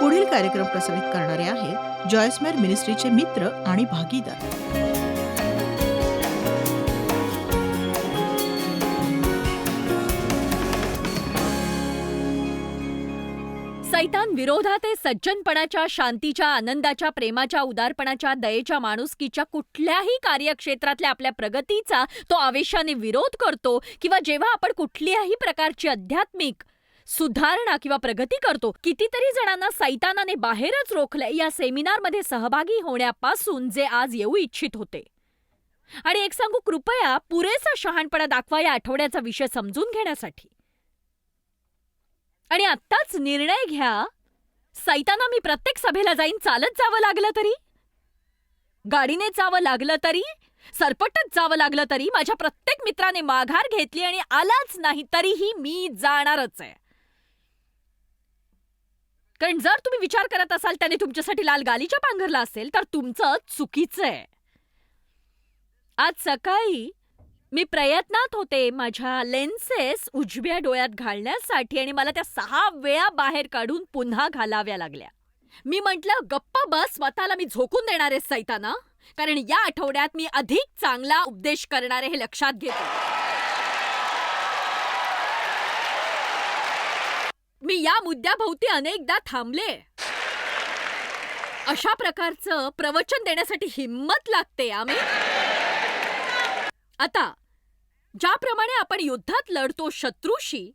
पुढील कार्यक्रम प्रसारित करणारे आहेत जॉयस्मेर मिनिस्ट्रीचे मित्र आणि भागीदार. सैतान विरोधात सज्जनपणाच्या शांतीच्या आनंदाच्या प्रेमाच्या उदारपणाच्या दयेच्या माणुसकीच्या कुठल्याही कार्यक्षेत्रातल्या आपल्या प्रगतीचा तो आवेशाने विरोध करतो किंवा जेव्हा आपण कुठल्याही प्रकारची आध्यात्मिक सुधारणा किंवा प्रगती करतो. कितीतरी जणांना सैतानाने बाहेरच रोखलंय. या सेमिनारमध्ये सहभागी होण्यापासून जे आज येऊ इच्छित होते. आणि एक सांगू कृपया पुरेसा शहाणपणा दाखवा या आठवड्याचा विषय समजून घेण्यासाठी. आणि आत्ताच निर्णय घ्या. सैताना मी प्रत्येक सभेला जाईन. चालत जावं लागलं तरी? गाडीने जावं लागलं तरी? सरपटत जावं लागलं तरी? माझ्या प्रत्येक मित्राने माघार घेतली आणि आलाच नाही. तरीही मी जाणारच आहे. कारण जर तुम्ही विचार करत असाल त्याने तुमच्यासाठी लाल गालीच्या पांघरला असेल तर तुमचं चुकीचं आहे. आज सकाळी मी प्रयत्नात होते माझ्या लेन्सेस उजव्या डोळ्यात घालण्यासाठी आणि मला त्या सहा वेळा बाहेर काढून पुन्हा घालाव्या लागल्या. मी म्हटलं गप्प बस स्वतःला मी झोकून देणार आहे सैताना. कारण या आठवड्यात मी अधिक चांगला उपदेश करणारे हे लक्षात घेतो. मी या मुद्द्याभोवती अनेकदा थांबले. अशा प्रकारचं प्रवचन देण्यासाठी हिंमत लागते आम्ही आता ज्याप्रमाणे आपण युद्धात लढतो शत्रूशी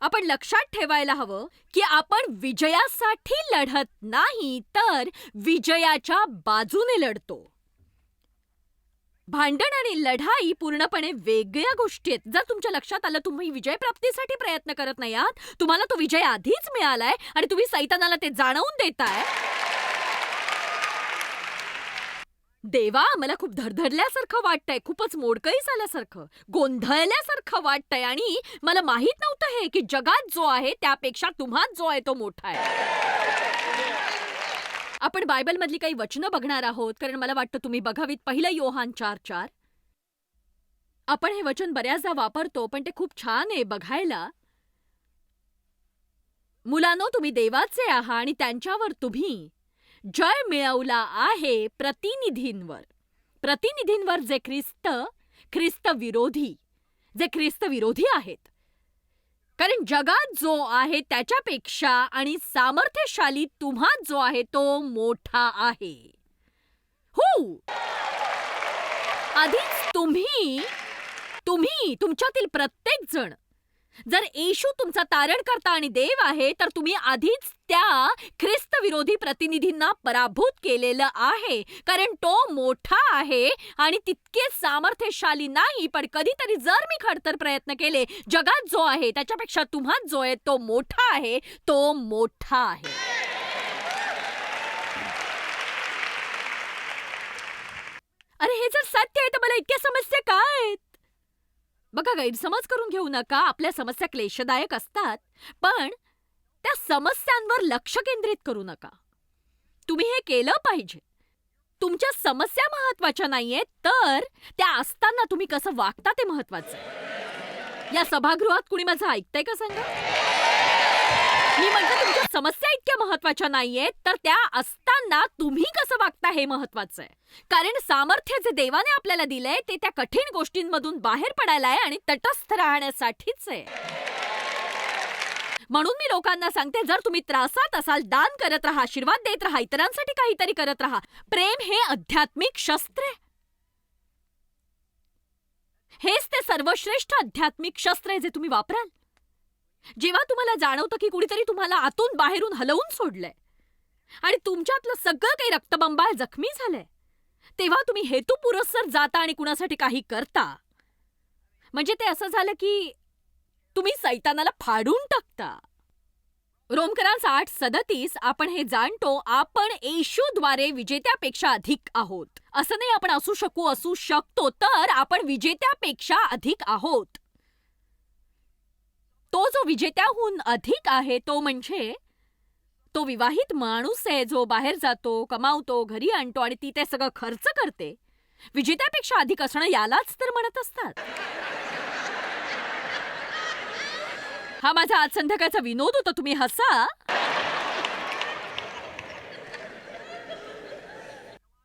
आपण लक्षात ठेवायला हवं की आपण विजयासाठी लढत नाही तर विजयाच्या बाजूने लढतो. भांडण आणि लढाई पूर्णपणे वेगळ्या गोष्टी आहेत. जर तुमच्या लक्षात आलं तुम्ही विजय प्राप्तीसाठी प्रयत्न करत नाही आहात तुम्हाला तो विजय आधीच मिळालाय आणि तुम्ही सैतानाला ते जाणवून देताय. देवा मला खूप धडधडल्यासारखं वाटतंय. खूपच मोडकळीस आल्यासारखं गोंधळल्यासारखं वाटतंय आणि मला माहीत नव्हतं हे की जगात जो आहे त्यापेक्षा तुम्हाच जो आहे तो मोठा आहे. आपण बायबलमधली काही वचनं बघणार आहोत कारण मला वाटतं तुम्ही बघावीत पहिलं योहान चार चार. आपण हे वचन बऱ्याचदा वापरतो पण ते खूप छान आहे बघायला. मुलांनो तुम्ही देवाचे आहात आणि त्यांच्यावर तुम्ही जय मिळवला आहे प्रतिनिधींवर. प्रतिनिधींवर जे ख्रिस्त ख्रिस्त विरोधी जे ख्रिस्त विरोधी आहेत कारण जगात जो आहे त्याच्यापेक्षा आणि सामर्थ्यशाली तुम्हात जो आहे तो मोठा आहे. हो! आधीच तुम्ही तुम्ही तुमच्यातील प्रत्येक जण जर येशू तुमचा तारणकर्ता आणि देव आहे तर तुम्ही आधीच त्या ख्रिस्तविरोधी प्रतिनिधींना पराभूत केलेलं आहे. कारण तो मोठा आहे आणि तितके सामर्थ्यशाली नाही पण कधीतरी जर मी खडतर प्रयत्न केले जगात जो आहे त्याच्यापेक्षा तुम्हा जो आहे तो मोठा आहे तो मोठा आहे. अरे हे जर सत्य आहे तर मला इतक्या समस्या काय आहेत? बघा गैरसमज करून घेऊ नका आपल्या समस्या क्लेशदायक असतात पण त्या समस्यांवर लक्ष केंद्रित करू नका. तुम्ही हे केलं पाहिजे. तुमच्या समस्या महत्त्वाच्या नाहीयेत तर त्या असताना तुम्ही कसं वागता ते महत्वाचं आहे. या सभागृहात कुणी माझं ऐकतंय का सांगा? मी म्हटलं तुमच्या समस्या इतक्या महत्त्वाच्या नाहीयेत तर त्या असताना तुम्ही कसं वागता हे महत्वाचं आहे. कारण सामर्थ्य जे देवाने आपल्याला दिलंय ते त्या कठीण गोष्टींमधून बाहेर पडायला आहे आणि तटस्थ राहण्यासाठीच आहे. म्हणून मी लोकांना सांगते जर तुम्ही त्रासात असाल दान करत राहा आशीर्वाद देत राहा इतरांसाठी काहीतरी करत राहा. प्रेम हे आध्यात्मिक शस्त्र आहे. हेच ते सर्वश्रेष्ठ आध्यात्मिक शस्त्र आहे जे तुम्ही वापराल. जेव्हा तुम्हाला जाणवतं की कुणीतरी तुम्हाला आतून बाहेरून हलवून सोडलंय आणि तुमच्यातलं सगळं काही रक्तबंबाळ जखमी झालंय तेव्हा तुम्ही हेतुपुरस्सर जाता आणि कुणासाठी काही करता. म्हणजे ते असं झालं की तुम्ही सैतानाला फाडून टाकता. रोमकरांस आठ सदतीस आपण हे जाणतो आपण येशूद्वारे विजेत्यापेक्षा अधिक आहोत. असं नाही आपण असू शकू असू शकतो तर आपण विजेत्यापेक्षा अधिक आहोत. जो विजेत्याहून अधिक आहे तो म्हणजे तो विवाहित माणूस आहे जो बाहेर जातो कमावतो घरी आणतो आणि ती ते सगळं खर्च करते. विजेत्यापेक्षा अधिक असणं यालाच तर म्हणत असतात. हा माझा आज संध्याकाळचा विनोद होता तुम्ही हसा?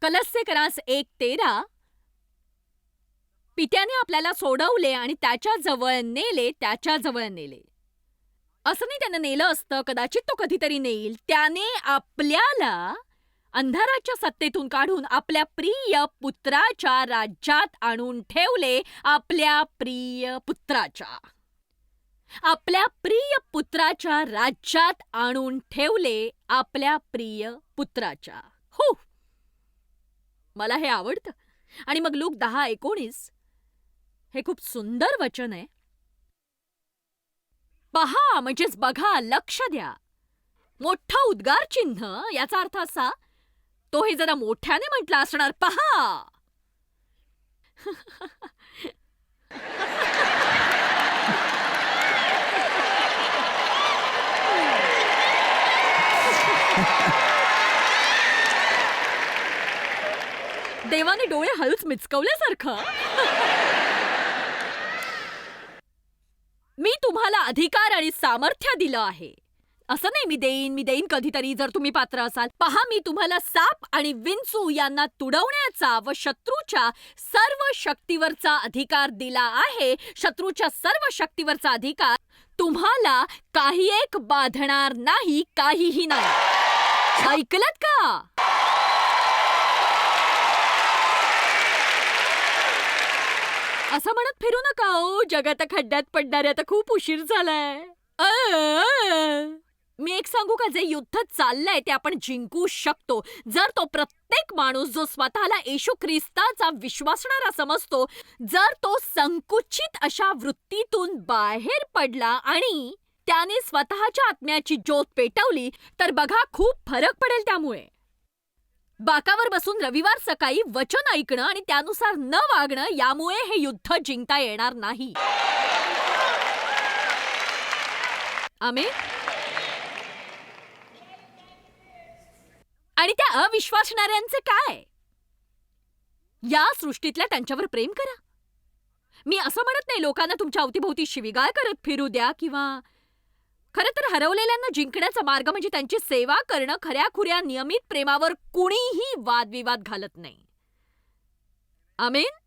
कलस्य करास एक तेरा. पित्याने आपल्याला सोडवले आणि त्याच्याजवळ नेले त्याच्याजवळ नेले. असं नाही त्यानं नेलं असतं कदाचित तो कधीतरी नेईल. त्याने आपल्याला अंधाराच्या सत्तेतून काढून आपल्या प्रिय पुत्राच्या राज्यात आणून ठेवले आपल्या प्रिय पुत्राच्या. आपल्या प्रिय पुत्राच्या राज्यात आणून ठेवले आपल्या प्रिय पुत्राच्या. हो! मला हे आवडतं. आणि मग लूक दहा एकोणीस हे खूप सुंदर वचन आहे. पहा म्हणजेच बघा लक्ष द्या. मोठं उद्गार चिन्ह याचा अर्थ असा तो हे जरा मोठ्याने म्हटला असणार पहा. देवाने डोळे हळूच मिचकवल्यासारखं. मी तुम्हाला अधिकार आणि सामर्थ्य दिलं आहे. असं नाही मी देईन मी देईन कधीतरी जर तुम्ही पात्र असाल. पहा मी तुम्हाला साप आणि विंचू यांना तुडवण्याचा व शत्रूच्या सर्व शक्तीवरचा अधिकार दिला आहे. शत्रूच्या सर्व शक्तीवरचा अधिकार तुम्हाला काही एक बाधणार नाही काहीही नाही. ऐकलत का? असं म्हणत फिरू नका ओ जगात खड्ड्यात पडणारे आता खूप उशीर झालाय. अ, मी एक सांगू का? जे युद्ध चाललंय ते आपण जिंकू शकतो. जर तो प्रत्येक माणूस जो स्वतःला येशू ख्रिस्ताचा विश्वासणारा समजतो जर तो संकुचित अशा वृत्तीतून बाहेर पडला आणि त्याने स्वतःच्या आत्म्याची ज्योत पेटवली तर बघा खूप फरक पडेल त्यामुळे. बाकावर बसून रविवार सकाळी वचन ऐकणं आणि त्यानुसार न वागणं यामुळे हे युद्ध जिंकता येणार नाही. आमे आणि त्या अविश्वासणाऱ्यांचे काय? या सृष्टीतल्या त्यांच्यावर प्रेम करा. मी असं म्हणत नाही लोकांना तुमच्या अवतीभोवती शिविगाळ करत फिरू द्या किंवा खरं तर हरवलेल्यांना जिंकण्याचा मार्ग म्हणजे त्यांची सेवा करणं खऱ्याखुऱ्या नियमित प्रेमावर कुणीही वादविवाद घालत नाही. आमेन?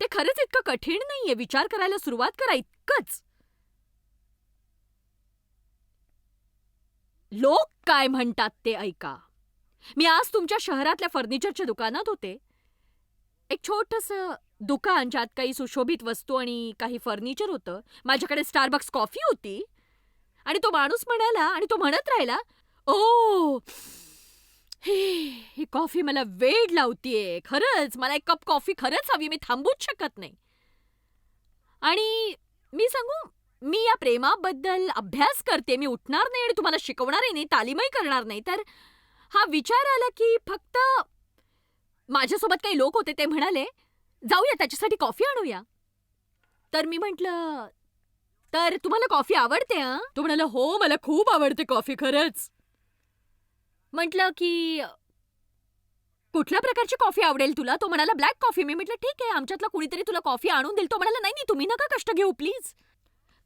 ते खरंच इतकं कठीण नाहीये. विचार करायला सुरुवात करा इतकंच. लोक काय म्हणतात ते ऐका. मी आज तुमच्या शहरातल्या फर्निचरच्या दुकानात होते. एक छोटस दुकान ज्यात काही सुशोभित वस्तू आणि काही फर्निचर होतं माझ्याकडे स्टारबक्स कॉफी होती. आणि तो माणूस म्हणाला आणि तो म्हणत राहिला ओ हे ही कॉफी मला वेड लावतीये. खरंच मला एक कप कॉफी खरंच हवी मी थांबूच शकत नाही. आणि मी सांगू मी या प्रेमाबद्दल अभ्यास करते मी उठणार नाही आणि तुम्हाला शिकवणारही नाही तालीमही करणार नाही. तर हा विचार आला की फक्त माझ्यासोबत काही लोक होते ते म्हणाले जाऊया त्याच्यासाठी कॉफी आणूया. तर मी म्हंटल तर तुम्हाला कॉफी आवडते हं? तो म्हणाला हो मला खूप आवडते कॉफी खरंच. म्हटलं की कुठल्या प्रकारची कॉफी आवडेल तुला? तो म्हणाला ब्लॅक कॉफी. मी म्हटलं ठीक आहे आमच्यातला कुणीतरी तुला कॉफी आणून देईल. तो म्हणाला नाही नाही तुम्ही नका कष्ट घेऊ प्लीज.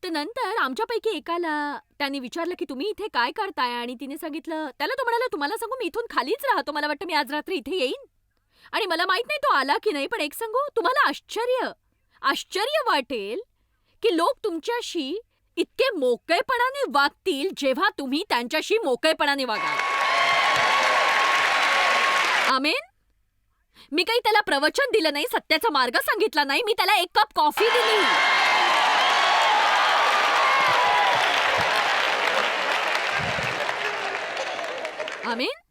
तर नंतर आमच्यापैकी एकाला त्यांनी विचारलं की तुम्ही इथे काय करताय? आणि तिने सांगितलं त्याला तो म्हणाला तुम्हाला सांगू मी इथून खालीच राहतो. मला वाटतं मी आज रात्री इथे येईन. आणि मला माहीत नाही तो आला की नाही पण एक सांगू? तुम्हाला आश्चर्य. आश्चर्य वाटेल की लोक तुमच्याशी इतके मोकळेपणाने वागतील जेव्हा तुम्ही त्यांच्याशी मोकळेपणाने वागाल. आमेन? मी काही त्याला प्रवचन दिलं नाही सत्याचा मार्ग सांगितला नाही मी त्याला एक कप कॉफी दिली. आमेन?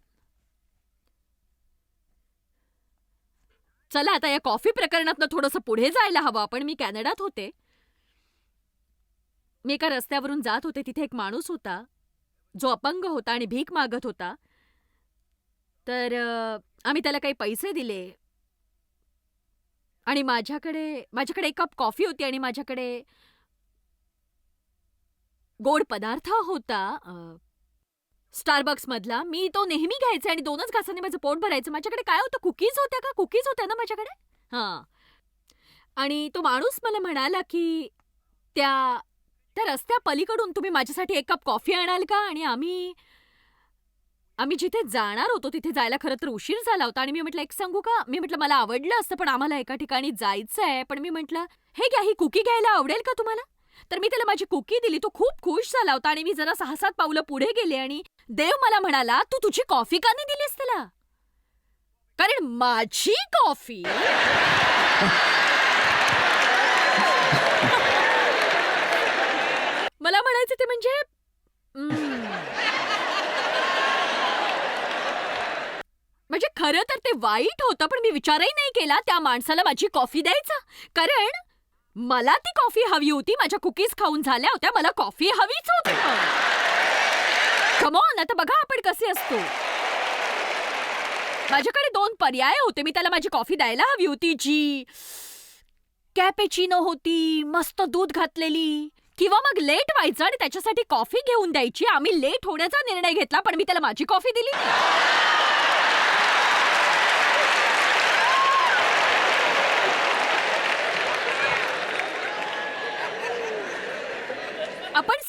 चला आता या कॉफी प्रकरणातनं थोडंसं पुढे जायला हवं. आपण मी कॅनडात होते. मी एका रस्त्यावरून जात होते. तिथे एक माणूस होता. जो अपंग होता आणि भीक मागत होता. तर आम्ही त्याला काही पैसे दिले. आणि माझ्याकडे माझ्याकडे एक कप कॉफी होती आणि माझ्याकडे गोड पदार्थ होता. स्टारबक्समधला. मी तो नेहमी घ्यायचे आणि दोनच घासाने माझं पोट भरायचं. माझ्याकडे काय होतं? कुकीज होत्या का? कुकीज होत्या ना माझ्याकडे? हां. आणि तो माणूस मला म्हणाला की त्या त्या रस्त्या पलीकडून तुम्ही माझ्यासाठी एक कप कॉफी आणाल का? आणि आम्ही आम्ही जिथे जाणार होतो तिथे जायला खरं तर उशीर झाला होता. आणि मी म्हटलं एक सांगू का? मी म्हटलं मला आवडलं असतं पण आम्हाला एका ठिकाणी जायचंय. पण मी म्हटलं हे घ्या ही कुकी घ्यायला आवडेल का तुम्हाला? तर मी त्याला माझी कुकी दिली. तो खूप खुश झाला होता आणि मी जरा सहा सात पावलं पुढे गेले आणि देव मला म्हणाला तू तुझी कॉफी का नाही दिलीस त्याला? कारण माझी कॉफी. मला म्हणायचं ते म्हणजे म्हणजे खरं तर ते वाईट होतं पण मी विचारही नाही केला त्या माणसाला माझी कॉफी द्यायचा. कारण मला ती कॉफी हवी होती माझ्या कुकीज खाऊन झाल्या होत्या मला कॉफी हवीच होती कमॉन आता बघा आपण कसे असतो. माझ्याकडे दोन पर्याय होते. मी त्याला माझी कॉफी द्यायला हवी होती जी कॅपेचिनो होती मस्त दूध घातलेली किंवा मग लेट व्हायचं आणि त्याच्यासाठी कॉफी घेऊन द्यायची. आम्ही लेट होण्याचा निर्णय घेतला पण मी त्याला माझी कॉफी दिली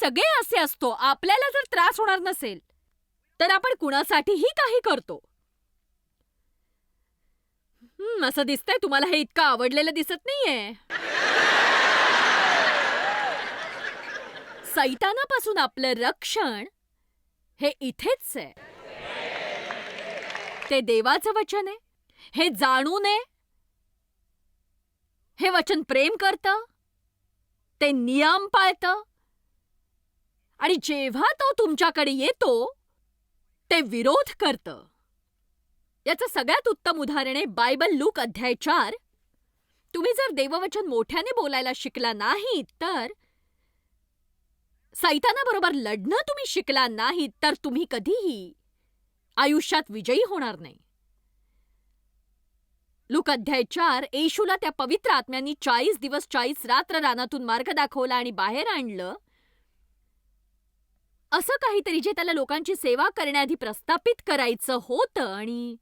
सगळे असे असतो आपल्याला जर त्रास होणार नसेल तर आपण कुणासाठीही काही करतो. हं, असं दिसतंय तुम्हाला हे इतकं आवडलेलं दिसत नाहीये. सैतानापासून आपलं रक्षण हे इथेच आहे. ते देवाचं वचन आहे हे जाणू नये हे वचन प्रेम करतं ते नियम पाळतं आणि जेव्हा तो तुमच्याकडे येतो ते विरोध करतं. याचं सगळ्यात उत्तम उदाहरण आहे बायबल लूक अध्याय चार. तुम्ही जर देववचन मोठ्याने बोलायला शिकला नाही तर सैतानाबरोबर लढणं तुम्ही शिकला नाही तर तुम्ही कधीही आयुष्यात विजयी होणार नाही. लूक अध्याय चार येशूला त्या पवित्र आत्म्यांनी चाळीस दिवस चाळीस रात्र रानातून मार्ग दाखवला आणि बाहेर आणलं. असं काहीतरी जे त्याला लोकांची सेवा करण्याआधी प्रस्थापित करायचं होतं आणि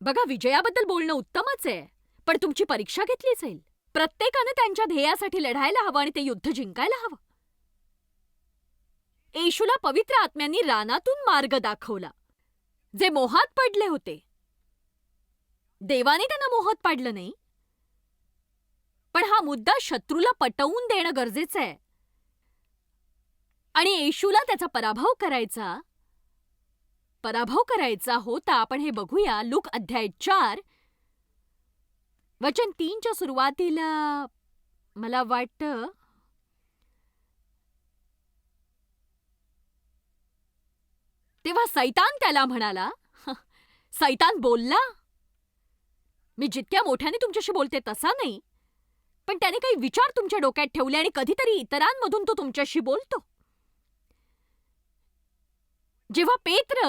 बघा विजयाबद्दल बोलणं उत्तमच आहे पण तुमची परीक्षा घेतली जाईल. प्रत्येकानं त्यांच्या ध्येयासाठी लढायला हवं आणि ते युद्ध जिंकायला हवं. येशूला पवित्र आत्म्यांनी रानातून मार्ग दाखवला जे मोहात पडले होते. देवाने त्यांना मोहात पाडलं नाही पण हा मुद्दा शत्रूला पटवून देणं गरजेचं आहे. आणि येशूला त्याचा पराभव करायचा. पराभव करायचा होता. आपण हे बघूया. लूक अध्याय चार. वचन तीनच्या सुरुवातीला मला वाटतं तेव्हा सैतान त्याला म्हणाला सैतान बोलला? मी जितक्या मोठ्याने तुमच्याशी बोलते तसा नाही. पण त्याने काही विचार तुमच्या डोक्यात ठेवले आणि कधीतरी इतरांमधून तो तुमच्याशी बोलतो. जेव्हा पेत्र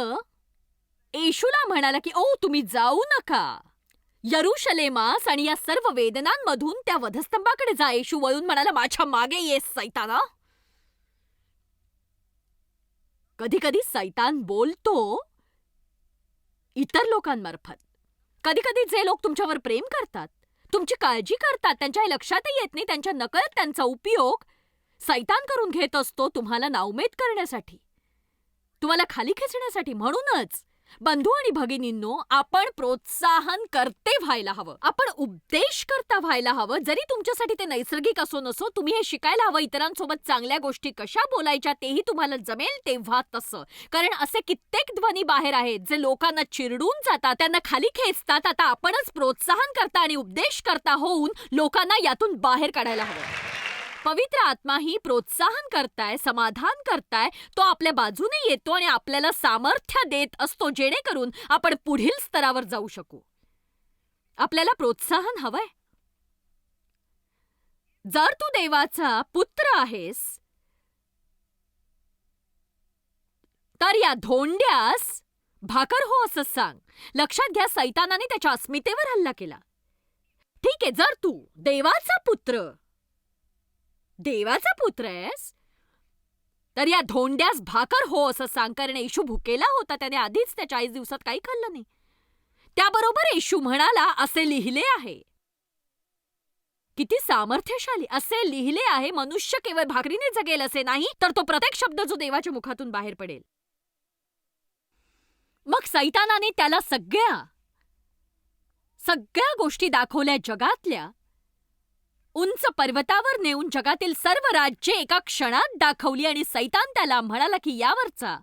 येशूला म्हणाला की ओ तुम्ही जाऊ नका. यरुशलेमास आणि या सर्व वेदनांमधून त्या वधस्तंभाकडे जा. येशू वळून म्हणाला माझ्या मागे ये सैताना. कधी कधी सैतान बोलतो इतर लोकांमार्फत. कधी कधी जे लोक तुमच्यावर प्रेम करतात तुमची काळजी करतात त्यांच्या हे लक्षातही येत नाही त्यांच्या नकळत त्यांचा उपयोग सैतान करून घेत असतो तुम्हाला नावमेद करण्यासाठी. तुम्हाला खाली खेचण्यासाठी म्हणूनच. बंधू आणि भगिनींनो आपण प्रोत्साहन करते व्हायला हवं. आपण उपदेश करता व्हायला हवं. जरी तुमच्यासाठी ते नैसर्गिक असो नसो तुम्ही हे शिकायला हवं. इतरांसोबत चांगल्या गोष्टी कशा बोलायच्या तेही तुम्हाला जमेल तेव्हा तसं. कारण असे कित्येक ध्वनी बाहेर आहेत जे लोकांना चिरडून जातात त्यांना खाली खेचतात. आता आपणच प्रोत्साहन करता आणि उपदेश करता होऊन लोकांना यातून बाहेर काढायला हवं. पवित्र आत्मा ही प्रोत्साहन करताय समाधान करताय तो आपल्या बाजूने येतो आणि आपल्याला सामर्थ्य देत असतो जेणेकरून आपण पुढील स्तरावर जाऊ शकू. आपल्याला प्रोत्साहन हवंय. जर तू देवाचा पुत्र आहेस तर या धोंड्यास भाकर हो असं सांग. लक्षात घ्या सैतानाने त्याच्या अस्मितेवर हल्ला केला. ठीक आहे जर तू देवाचा पुत्र देवाचा पुत्र आहेस? तर या धोंड्यास भाकर हो असं सांग कारण येशू भुकेला होता त्याने आधीच त्या चाळीस दिवसात काही खाल्लं नाही. त्याबरोबर येशू म्हणाला असे लिहिले आहे. किती सामर्थ्यशाली असे लिहिले आहे मनुष्य केवळ भाकरीने जगेल असे नाही तर तो प्रत्येक शब्द जो देवाच्या मुखातून बाहेर पडेल. मग सैतानाने त्याला सगळ्या सगळ्या गोष्टी दाखवल्या जगातल्या उंच पर्वतावर नेऊन जगातील सर्व राज्ये एका क्षणात दाखवली आणि सैतान त्याला म्हणाला की यावरचा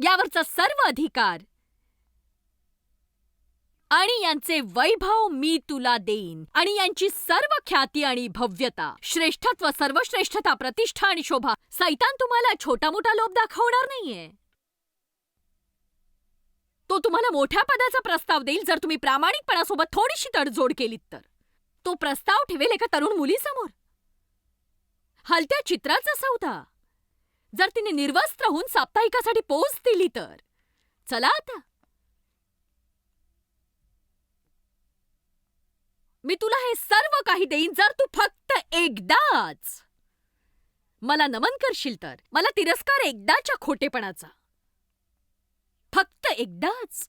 यावरचा सर्व अधिकार आणि यांचे वैभव मी तुला देईन आणि यांची सर्व ख्याती आणि भव्यता. श्रेष्ठत्व सर्वश्रेष्ठता प्रतिष्ठा आणि शोभा. सैतान तुम्हाला छोटा मोठा लोभ दाखवणार नाहीये. तो तुम्हाला मोठ्या पदाचा प्रस्ताव देईल जर तुम्ही प्रामाणिकपणासोबत थोडीशी तडजोड केलीत तर. तो प्रस्ताव ठेवेल एका तरुण मुलीसमोर. हलत्या चित्राचा सौदा जर तिने निर्वस्त्र होऊन साप्ताहिकासाठी पोच दिली तर. चला आता. मी तुला हे सर्व काही देईन जर तू फक्त एकदाच. मला नमन करशील तर. मला तिरस्कार एकदाच्या खोटेपणाचा. फक्त एकदाच.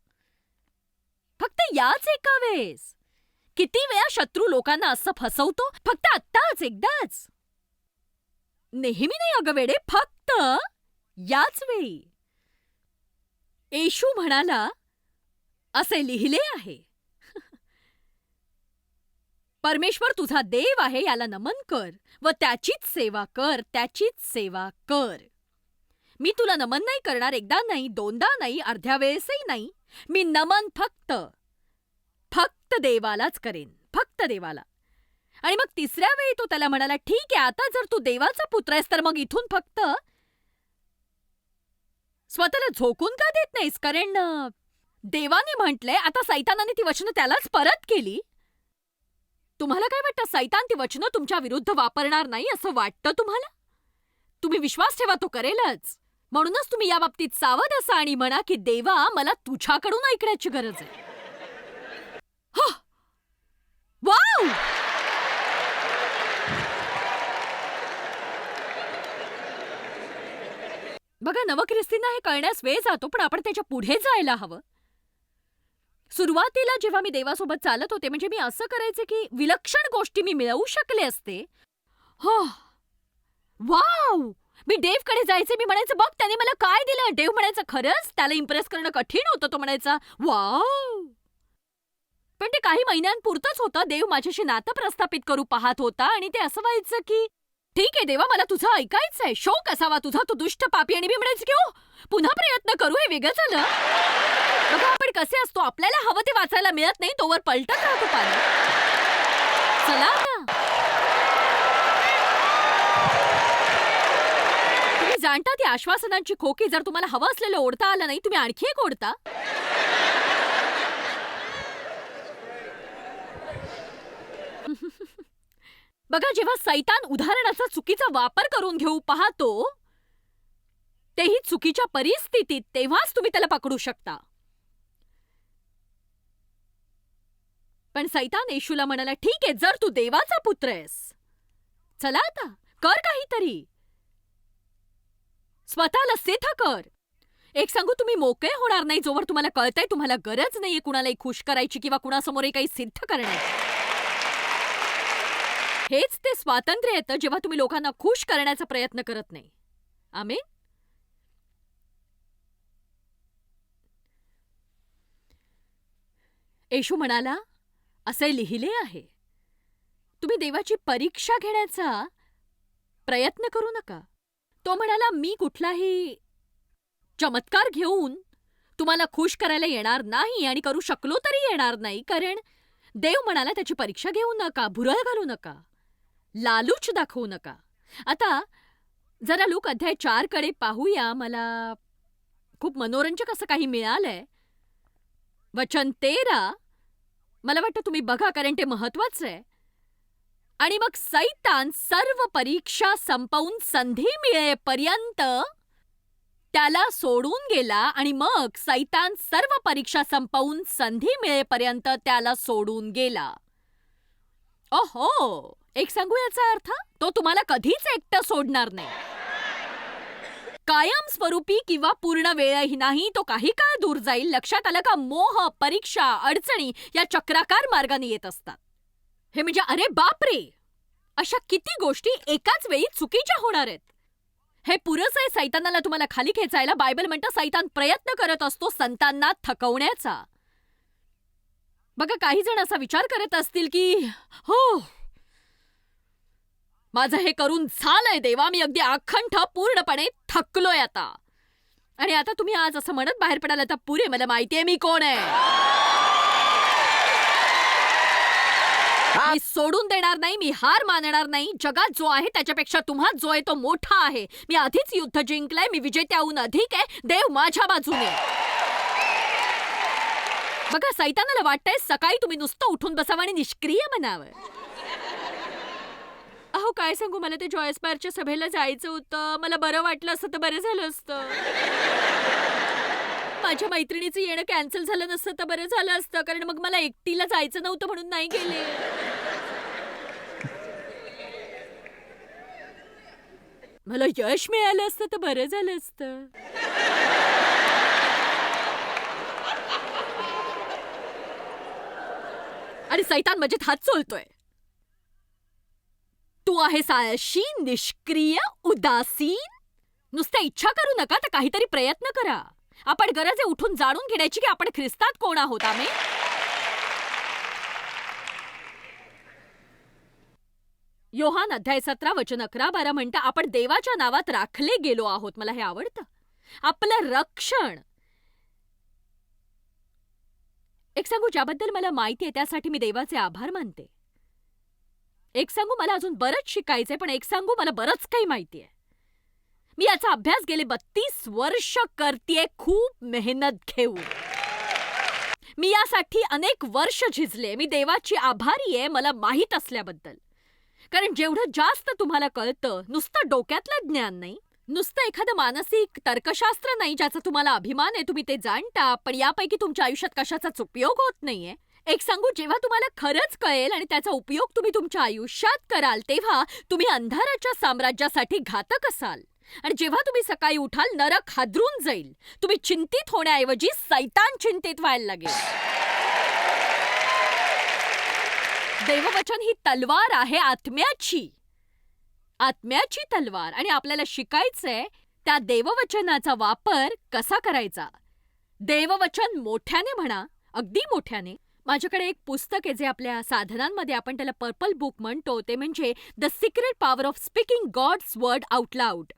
फक्त याच एका वेळेस. किती वेळा शत्रू लोकांना असं फसवतो? फक्त आत्ताच एकदाच. नेहमी नाही अगं वेडे फक्त याच वेळी. येशू म्हणाला असे लिहिले आहे. परमेश्वर तुझा देव आहे याला नमन कर व त्याचीच सेवा कर त्याचीच सेवा कर. मी तुला नमन नाही करणार एकदा नाही दोनदा नाही अर्ध्या वेळेसही नाही. मी नमन फक्त फक्त देवालाच करेन फक्त देवाला. आणि मग तिसऱ्या वेळी तो त्याला म्हणाला ठीक आहे आता जर तू देवाचा पुत्र आहेस तर मग इथून फक्त स्वतःला झोकून का देत नाहीस? कारण देवाने म्हटलंय आता सैतानाने ती वचनं त्यालाच परत केली. तुम्हाला काय वाटतं? सैतान ती वचनं तुमच्या विरुद्ध वापरणार नाही असं वाटतं तुम्हाला? तुम्ही विश्वास ठेवा तो करेलच. म्हणूनच तुम्ही या बाबतीत सावध असा आणि म्हणा की देवा मला तुझ्याकडून ऐकण्याची गरज आहे. वाव बघा नवख्रिस्तींना हे कळण्यास वेळ जातो पण आपण त्याच्या पुढे जायला हवं. सुरुवातीला जेव्हा मी देवासोबत चालत होते म्हणजे मी असं करायचे की विलक्षण गोष्टी मी मिळवू शकले असते. हो. वाव मी देवकडे जायचे मी म्हणायचं बघ त्याने मला काय दिलं? डेव्ह म्हणायचं खरंच? त्याला इम्प्रेस करणं कठीण होतं तो म्हणायचा वाव पण ते काही महिन्यांपुरतंच होतं. देव माझ्याशी नातं प्रस्थापित करू पाहत होता आणि ते असं व्हायचं की ठीक आहे देवा मला तुझं ऐकायचंय. शोक असावा तुझा तू दुष्ट पापी आणि मी म्हणायचं पुन्हा प्रयत्न करू हे वेगळं झालं बघा आपण कसे असतो. आपल्याला हवं ते वाचायला मिळत नाही तोवर पलटत राहतो पाणी. चला आता. तुम्ही जाणता ती आश्वासनांची खोकी जर तुम्हाला हवं असलेलं ओढता आलं नाही तुम्ही आणखी एक ओढता. बघा जेव्हा सैतान उदाहरणाचा चुकीचा वापर करून घेऊ पाहतो तेही चुकीच्या परिस्थितीत तेव्हाच तुम्ही त्याला पकडू शकता. पण सैतान येशूला म्हणाला ठीक आहे जर तू देवाचा पुत्र आहेस चला आता कर काहीतरी. स्वतःला सिद्ध कर. एक सांगू तुम्ही मोकळे होणार नाही जोवर तुम्हाला कळतंय तुम्हाला गरज नाहीये कुणालाही खुश करायची किंवा कुणासमोरही काही सिद्ध करण्याची. हेच ते स्वातंत्र्य येतं जेव्हा तुम्ही लोकांना खुश करण्याचा प्रयत्न करत नाही. आमे येशू म्हणाला असे लिहिले आहे. तुम्ही देवाची परीक्षा घेण्याचा प्रयत्न करू नका. तो म्हणाला मी कुठलाही चमत्कार घेऊन तुम्हाला खुश करायला येणार नाही आणि करू शकलो तरी येणार नाही कारण देव म्हणाला त्याची परीक्षा घेऊ नका भुरळ घालू नका. लालूच दाखवू नका. आता जरा लूक अध्याय चारकडे पाहूया. मला खूप मनोरंजक असं काही मिळालंय. वचन तेरा. मला वाटतं तुम्ही बघा कारण ते महत्वाचं आहे. आणि मग सैतान सर्व परीक्षा संपवून संधी मिळेपर्यंत त्याला सोडून गेला आणि मग सैतान सर्व परीक्षा संपवून संधी मिळेपर्यंत त्याला सोडून गेला. ओहो! एक सांगू याचा अर्थ? तो तुम्हाला कधीच एकटं सोडणार नाही. कायम स्वरूपी किंवा पूर्ण वेळही नाही तो काही काळ दूर जाईल लक्षात आलं का मोह परीक्षा अडचणी या चक्राकार मार्गाने येत असतात. हे म्हणजे अरे बापरे! अशा किती गोष्टी एकाच वेळी चुकीच्या होणार आहेत. हे पुरस आहे सैतानाला तुम्हाला खाली खेचायला. बायबल म्हणतं सैतान प्रयत्न करत असतो संतांना थकवण्याचा. बघा काही जण असा विचार करत असतील की हो माझं हे करून झालंय देवा. मी अगदी अखंड पूर्णपणे थकलोय आता. आणि आता तुम्ही आज असं म्हणत बाहेर पडायला तर पुरे मला माहितीये मी कोण आहे. मी सोडून देणार नाही मी हार मानणार नाही. जगात जो आहे त्याच्यापेक्षा तुम्हा जो आहे तो मोठा आहे. मी आधीच युद्ध जिंकलंय मी विजेत्याहून अधिक आहे. देव माझ्या बाजूने. बघा सैतानाला वाटतंय सकाळी तुम्ही नुसतं उठून बसावं आणि निष्क्रिय म्हणावं अहो काय सांगू? मला ते जॉयस बारच्या सभेला जायचं होतं. मला बरं वाटलं असतं तर बरं झालं असतं. माझ्या मैत्रिणीचं येणं कॅन्सल झालं नसतं तर बरं झालं असतं. कारण मग मला एकटीला जायचं नव्हतं म्हणून नाही गेले. मला यश मिळालं असतं तर बरं झालं असतं. आणि सैतान मजेत हात चोलतोय तू आहेस आळशी निष्क्रिय उदासीन? नुसत्या इच्छा करू नका तर काहीतरी प्रयत्न करा. आपण गरज आहे उठून जाणून घेण्याची की आपण ख्रिस्तात कोण आहोत आम्ही योहान अध्याय सतरा वचन अकरा बारा म्हणता आपण देवाच्या नावात राखले गेलो आहोत. मला हे आवडतं. आपलं रक्षण. एक सांगू ज्याबद्दल मला माहिती आहे त्यासाठी मी देवाचे आभार मानते. एक सांगू मला अजून बरंच शिकायचंय पण एक सांगू मला बरंच काही माहितीये. मी याचा अभ्यास गेले बत्तीस वर्ष करतेय खूप मेहनत घेऊन मी यासाठी अनेक वर्ष झिजले. मी देवाची आभारी आहे मला माहीत असल्याबद्दल. कारण जेवढं जास्त तुम्हाला कळतं नुसतं डोक्यातलं ज्ञान नाही. नुसतं एखादं मानसिक तर्कशास्त्र नाही ज्याचा तुम्हाला अभिमान आहे तुम्ही ते जाणता पण यापैकी तुमच्या आयुष्यात कशाचाच उपयोग होत नाहीये. एक सांगू जेव्हा तुम्हाला खरंच कळेल आणि त्याचा उपयोग तुम्ही तुमच्या आयुष्यात कराल तेव्हा तुम्ही अंधाराच्या साम्राज्यासाठी घातक असाल. आणि जेव्हा तुम्ही सकाळी उठाल नरक हादरून जाईल. तुम्ही चिंतित होण्याऐवजी सैतान चिंतित व्हायला लागेल. देववचन ही तलवार आहे आत्म्याची. आत्म्याची तलवार. आणि आपल्याला शिकायचंय त्या देववचनाचा वापर कसा करायचा? देववचन मोठ्याने म्हणा अगदी मोठ्याने माझ्याकडे एक पुस्तक आहे जे आपल्या साधनांमध्ये आपण त्याला पर्पल बुक म्हणतो. ते म्हणजे the secret power of speaking God's word out loud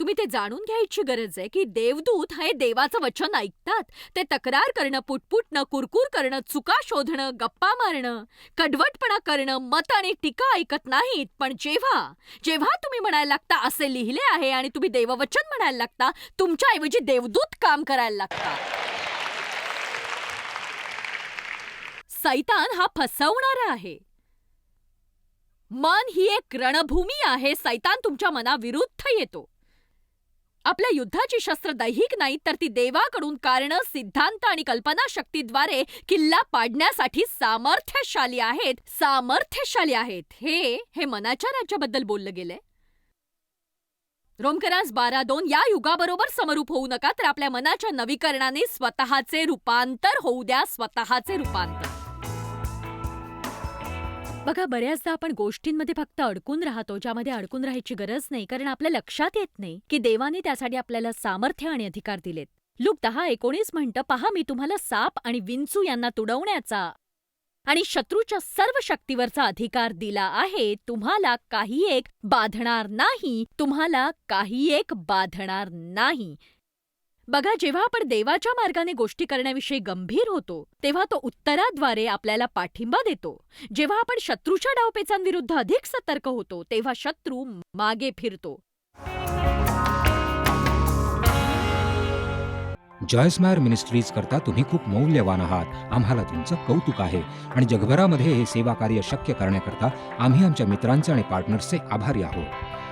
तुम्ही ते जाणून घ्यायची गरज आहे की देवदूत हे देवाचं वचन ऐकतात. ते तक्रार करणं पुटपुटणं कुरकुर करणं चुका शोधणं गप्पा मारणं कडवटपणा करणं मत आणि टीका ऐकत नाहीत. पण जेव्हा जेव्हा तुम्ही म्हणायला लागता असे लिहिले आहे आणि तुम्ही देववचन म्हणायला लागता तुमच्याऐवजी देवदूत काम करायला लागतात सैतान हा फसवणारा आहे. मन ही एक रणभूमी आहे सैतान तुमच्या मनाविरुद्ध येतो. आपल्या युद्धाची शस्त्र दैहिक नाहीत तर ती देवाकडून कारणं सिद्धांत आणि कल्पनाशक्तीद्वारे किल्ला पाडण्यासाठी सामर्थ्यशाली आहेत सामर्थ्यशाली आहेत. हे हे मनाच्या राज्याबद्दल बोललं गेलंय. रोमकरास बारा दोन या युगाबरोबर समरूप होऊ नका तर आपल्या मनाच्या नवीकरणाने स्वतःचे रूपांतर होऊ द्या स्वतःचे रूपांतर. बघा बऱ्याचदा आपण गोष्टींमध्ये फक्त अडकून राहतो ज्यामध्ये अडकून राहायची गरज नाही कारण आपल्या लक्षात येत नाही की देवाने त्यासाठी आपल्याला सामर्थ्य आणि अधिकार दिलेत. लूक दहा एकोणीस म्हणतं पहा मी तुम्हाला साप आणि विंचू यांना तुडवण्याचा आणि शत्रूच्या सर्व शक्तीवरचा अधिकार दिला आहे. तुम्हाला काही एक बाधणार नाही. तुम्हाला काही एक बाधणार नाही. बघा जेव्हा आपण देवाच्या मार्गाने गोष्टी करण्याविषयी गंभीर होतो तेव्हा तो उत्तराद्वारे आपल्याला पाठिंबा देतो. जेव्हा आपण शत्रूच्या डावपेचांविरुद्ध अधिक सतर्क होतो तेव्हा शत्रू मागे फिरतो. जॉयस्मायर मिनिस्ट्रीज करता तुम्ही खूप मौल्यवान आहात. आम्हाला तुमचं कौतुक आहे. आणि जगभरामध्ये हे सेवा कार्य शक्य करण्याकरता आम्ही आमच्या मित्रांचे आणि पार्टनर्सचे आभारी आहोत.